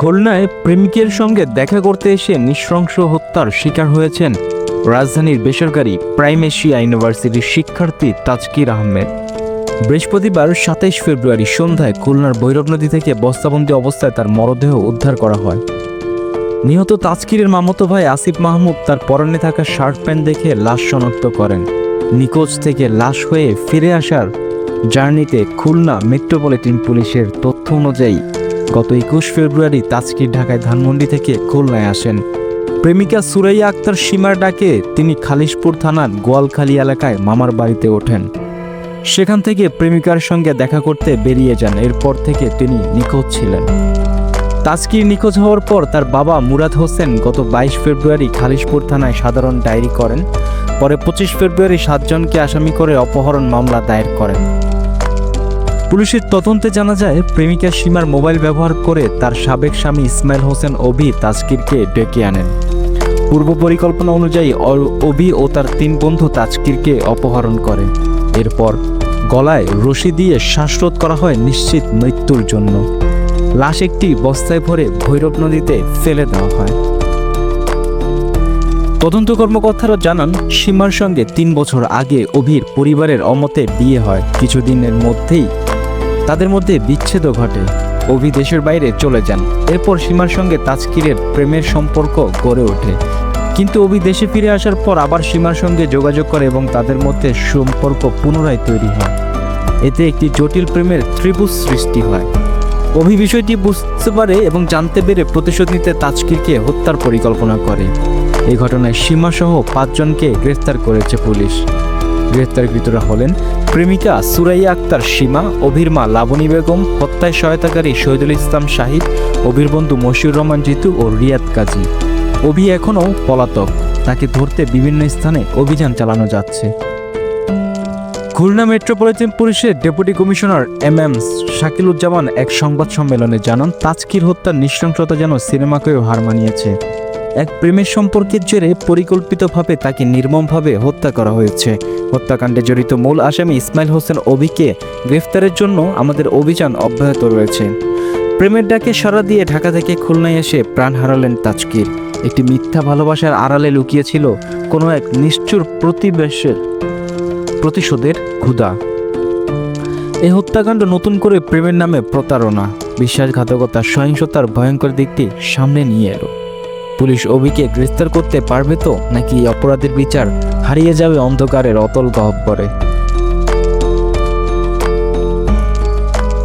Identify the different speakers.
Speaker 1: খুলনায় প্রেমিকের সঙ্গে দেখা করতে এসে নৃশংস হত্যার শিকার হয়েছেন রাজধানীর বেসরকারি প্রাইম এশিয়া ইউনিভার্সিটির শিক্ষার্থী তাজকির আহমেদ। বৃহস্পতিবার সাতাইশ ফেব্রুয়ারি সন্ধ্যায় খুলনার ভৈরব নদী থেকে বস্তাবন্দি অবস্থায় তার মরদেহ উদ্ধার করা হয়। নিহত তাজকিরের মামতো ভাই আসিফ মাহমুদ তার পরনে থাকা শার্ট প্যান্ট দেখে লাশ শনাক্ত করেন। নিখোঁজ থেকে লাশ হয়ে ফিরে আসার জার্নিতে খুলনা মেট্রোপলিটন পুলিশের তথ্য অনুযায়ী গত একুশ ফেব্রুয়ারি তাজকির ঢাকায় ধানমন্ডি থেকে খুলনায় আসেন। প্রেমিকা সুরাইয়া আক্তার সীমার ডাকে তিনি খালিশপুর থানার গোয়ালখালী এলাকায় মামার বাড়িতে ওঠেন। সেখান থেকে প্রেমিকার সঙ্গে দেখা করতে বেরিয়ে যান, এরপর থেকে তিনি নিখোঁজ ছিলেন। তাজকির নিখোঁজ হওয়ার পর তার বাবা মুরাদ হোসেন গত বাইশ ফেব্রুয়ারি খালিশপুর থানায় সাধারণ ডায়েরি করেন। পরে পঁচিশ ফেব্রুয়ারি সাতজনকে আসামি করে অপহরণ মামলা দায়ের করেন। পুলিশের তদন্তে জানা যায়, প্রেমিকা সীমার মোবাইল ব্যবহার করে তার সাবেক স্বামী ইসমাইল হোসেন অভি তাজকিরকে ডেকে আনেন। পূর্ব পরিকল্পনা অনুযায়ী অভি ও তার তিন বন্ধু তাজকিরকে অপহরণ করে। এরপর গলায় রশি দিয়ে শ্বাসরোধ করা হয় নিশ্চিত মৃত্যুর জন্য। লাশ একটি বস্তায় ভরে ভৈরব নদীতে ফেলে দেওয়া হয়। তদন্ত কর্মকর্তারা জানান, সীমার সঙ্গে তিন বছর আগে অভির পরিবারের অমতে বিয়ে হয়। কিছুদিনের মধ্যেই তাদের মধ্যে বিচ্ছেদও ঘটে। অভি দেশের বাইরে চলে যান। এরপর সীমার সঙ্গে তাজকিরের প্রেমের সম্পর্ক গড়ে ওঠে। কিন্তু অভি দেশে ফিরে আসার পর আবার সীমার সঙ্গে যোগাযোগ করে এবং তাদের মধ্যে সম্পর্ক পুনরায় তৈরি হয়। এতে একটি জটিল প্রেমের ত্রিভুজ সৃষ্টি হয়। অভি বিষয়টি বুঝতে পারে এবং জানতে পেরে প্রতিশোধ নিতে তাজকিরকে হত্যার পরিকল্পনা করে। এই ঘটনায় সীমাসহ পাঁচজনকে গ্রেফতার করেছে পুলিশ। গ্রেফতারকৃতরা হলেন প্রেমিকা সুরাইয়া আক্তার সীমা, অভির মা লাবণী বেগম, হত্যায় সহায়তাকারী শহীদুল ইসলাম শাহিদ, অভির বন্ধু মশিউর রহমান জিতু ও রিয়াদ কাজী। অভি এখনও পলাতক, তাকে ধরতে বিভিন্ন স্থানে অভিযান চালানো যাচ্ছে। খুলনা মেট্রোপলিটন পুলিশের deputy commissioner M M Shakiluzzaman এক সংবাদ সম্মেলনে জানান, তাজকির হত্যার নৃশংসতা যেন সিনেমাকেও হার মানিয়েছে। এক প্রেমের সম্পর্কের জেরে পরিকল্পিতভাবে তাকে নির্মমভাবে হত্যা করা হয়েছে। হত্যাকাণ্ডে জড়িত মূল আসামি ইসমাইল হোসেন অভিকে গ্রেফতারের জন্য আমাদের অভিযান অব্যাহত রয়েছে। প্রেমের ডাকে সাড়া দিয়ে ঢাকা থেকে খুলনায় এসে প্রাণ হারালেন তাজকির। একটি মিথ্যা ভালোবাসার আড়ালে লুকিয়েছিল কোনো এক নিষ্ঠুর প্রতিবেশের প্রতিশোধের ক্ষুধা। এই হত্যাকাণ্ড নতুন করে প্রেমের নামে প্রতারণা। বিশ্বাসঘাতকতা, সহিংসতার ভয়ঙ্কর দিকটি সামনে নিয়ে এলো। পুলিশ অভিকে গ্রেফতার করতে পারবে তো? নাকি অপরাধের বিচার হারিয়ে যাবে অন্ধকারের অতল গহ্বরে?